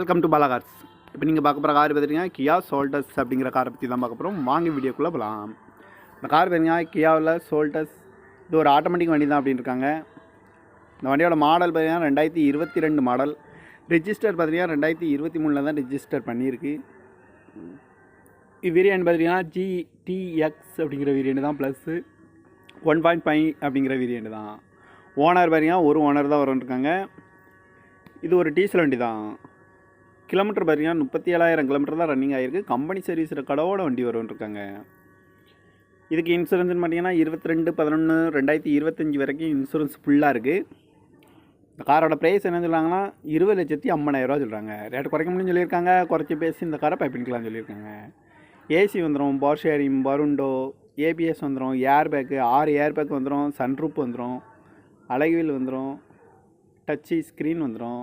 Welcome to Bala Cars இப்போ நீங்கள் பார்க்க போகிற கார் பார்த்துட்டிங்கன்னா கியா சோல்டஸ் அப்படிங்கிற காரை பற்றி தான் பார்க்க போகிறோம் வாங்கி வீடியோக்குள்ளே போகலாம் இந்த கார் பார்த்தீங்கன்னா கியாவில் சோல்டஸ் இது ஒரு ஆட்டோமேட்டிக் வண்டி தான் அப்படின்னு இருக்காங்க இந்த வண்டியோட மாடல் பார்த்தீங்கன்னா ரெண்டாயிரத்தி இருபத்தி ரெண்டு மாடல் ரிஜிஸ்டர் பார்த்தீங்கன்னா ரெண்டாயிரத்தி இருபத்தி மூணில் தான் ரிஜிஸ்டர் பண்ணியிருக்கு. வேரியன்ட் பார்த்தீங்கன்னா ஜிடிஎக்ஸ் அப்படிங்கிற வேரியன்ட் தான் ப்ளஸ்ஸு ஒன் பாயிண்ட் ஃபைவ் அப்படிங்கிற வேரியன்ட் தான். ஓனர் பார்த்தீங்கன்னா ஒரு ஓனர் தான் வரும்னு இருக்காங்க இது ஒரு டீசல் வண்டி தான். கிலோமீட்டர் பார்த்தீங்கன்னா முப்பத்தி ஏழாயிரம் கிலோமீட்டர் தான் ரன்னிங் ஆகிருக்கு கம்பெனி சர்வீஸ் ரெக்கார்டோட வண்டி வரும்னு இருக்காங்க இதுக்கு இன்சூரன்ஸ்னு பார்த்தீங்கன்னா இருபத்தி ரெண்டு பதினொன்று ரெண்டாயிரத்தி இருபத்தஞ்சி வரைக்கும் இன்சூரன்ஸ் ஃபுல்லாக இருக்குது இந்த காரோட ப்ரைஸ் என்ன சொல்கிறாங்கன்னா இருபது லட்சத்தி ஐம்பதாயிரரூவா சொல்கிறாங்க ரேட் குறைக்க முடியும்னு சொல்லியிருக்காங்க. குறைச்சி பேசி இந்த காரை பைப்பின்கலாம் சொல்லியிருக்காங்க. ஏசி வந்துடும் பவர் ஷேரிங் பருண்டோ ஏபிஎஸ் வந்துடும் ஏர் பேக்கு ஆறு ஏர் பேக் வந்துடும் சன்ரூப் வந்துடும் அழகுவில் வந்துடும் டச்சு ஸ்க்ரீன் வந்துடும்